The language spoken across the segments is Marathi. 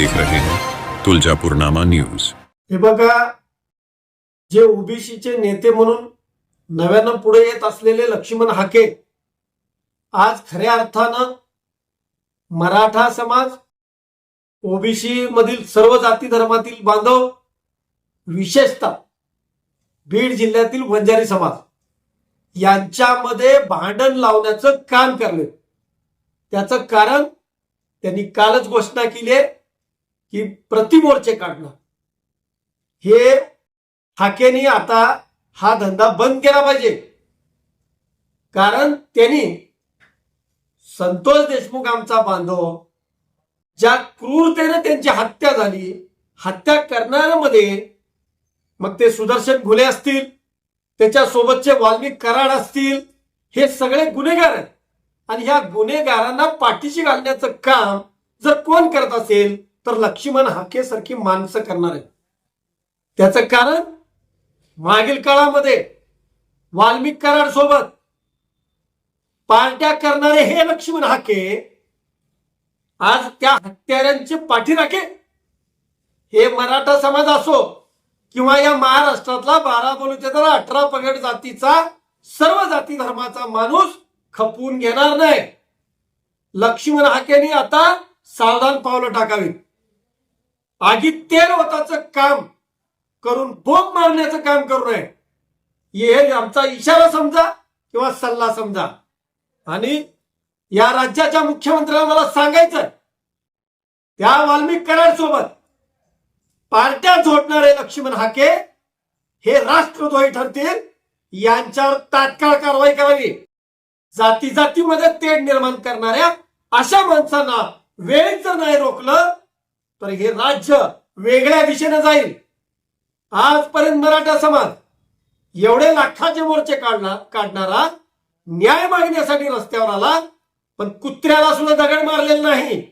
देख रहे हैं। तुलजापूरनामा न्यूज। हे बघा जे ओबीसीचे नेते म्हणून नव्यानं पुढे येत असलेले लक्ष्मण हाके आज खऱ्या अर्थानं मराठा समाज ओबीसी मधील सर्व जाती धर्मातील बांधव विशेषतः बीड जिल्ह्यातील वंजारी समाज यांच्यामध्ये भांडण लावण्याचं काम करले. त्याचं कारण त्यांनी कालच घोषणा केली आहे. की प्रतिमोर्चे काढणार हे हाकेनी आता हा धंदा बंद केला पाहिजे. कारण त्यांनी संतोष देशमुख आमचा बांधव ज्या क्रूरतेने त्यांची हत्या झाली हत्या करणाऱ्यामध्ये मग ते सुदर्शन घुले असतील त्याच्यासोबतचे वाल्मिक कराड असतील हे सगळे गुन्हेगार आहेत. आणि ह्या गुन्हेगारांना पाठीशी घालण्याचं काम जर कोण करत असेल तर लक्ष्मण हाके सारखी माणसं करणार आहेत. त्याचं कारण मागील काळामध्ये वाल्मिक कराड सोबत पार्ट्या करणारे हे लक्ष्मण हाके आज त्या हत्यारांचे पाठीराखे. हे मराठा समाज असो किंवा या महाराष्ट्रातला बारा तालुक्यातला अठरा पगड जातीचा सर्व जाती धर्माचा माणूस खपवून घेणार नाही. लक्ष्मण हाकेने आता सावधान पावलं टाकावीत. आगीत तेल होताचं काम करून बोंब मारण्याचं काम करू नये. हे आमचा इशारा समजा किंवा सल्ला समजा. आणि या राज्याच्या मुख्यमंत्र्यांना मला सांगायचं त्या वाल्मिक करार सोबत पार्ट्या जोडणारे लक्ष्मण हाके हे राष्ट्रद्रोही ठरतील यांच्यावर तात्काळ कारवाई करावी. जाती जातीमध्ये तेढ निर्माण करणाऱ्या अशा माणसांना वेळेत जर नाही रोखलं तर हे राज्य वेगळ्या दिशेने जाईल. आजपर्यंत मराठा समाज एवढे लाखाचे मोर्चे काढणार काढणारा न्याय मागण्यासाठी रस्त्यावर आला पण कुत्र्याला सुद्धा दगड मारलेला नाही.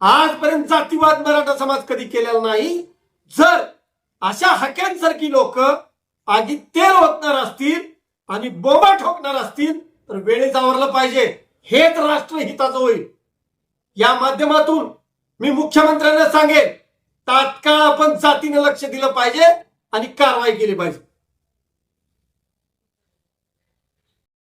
आजपर्यंत जातीवाद मराठा समाज कधी केलेला नाही. जर अशा हक्यांसारखी लोक आधी तेल ओतणार असतील आणि बोबा ठोकणार असतील तर वेळेत आवरलं पाहिजे. हेच राष्ट्रहिताचं होईल. या माध्यमातून मी मुख्यमंत्र्यांना सांगेन तात्काळ आपण जातीने लक्ष दिलं पाहिजे आणि कारवाई केली पाहिजे.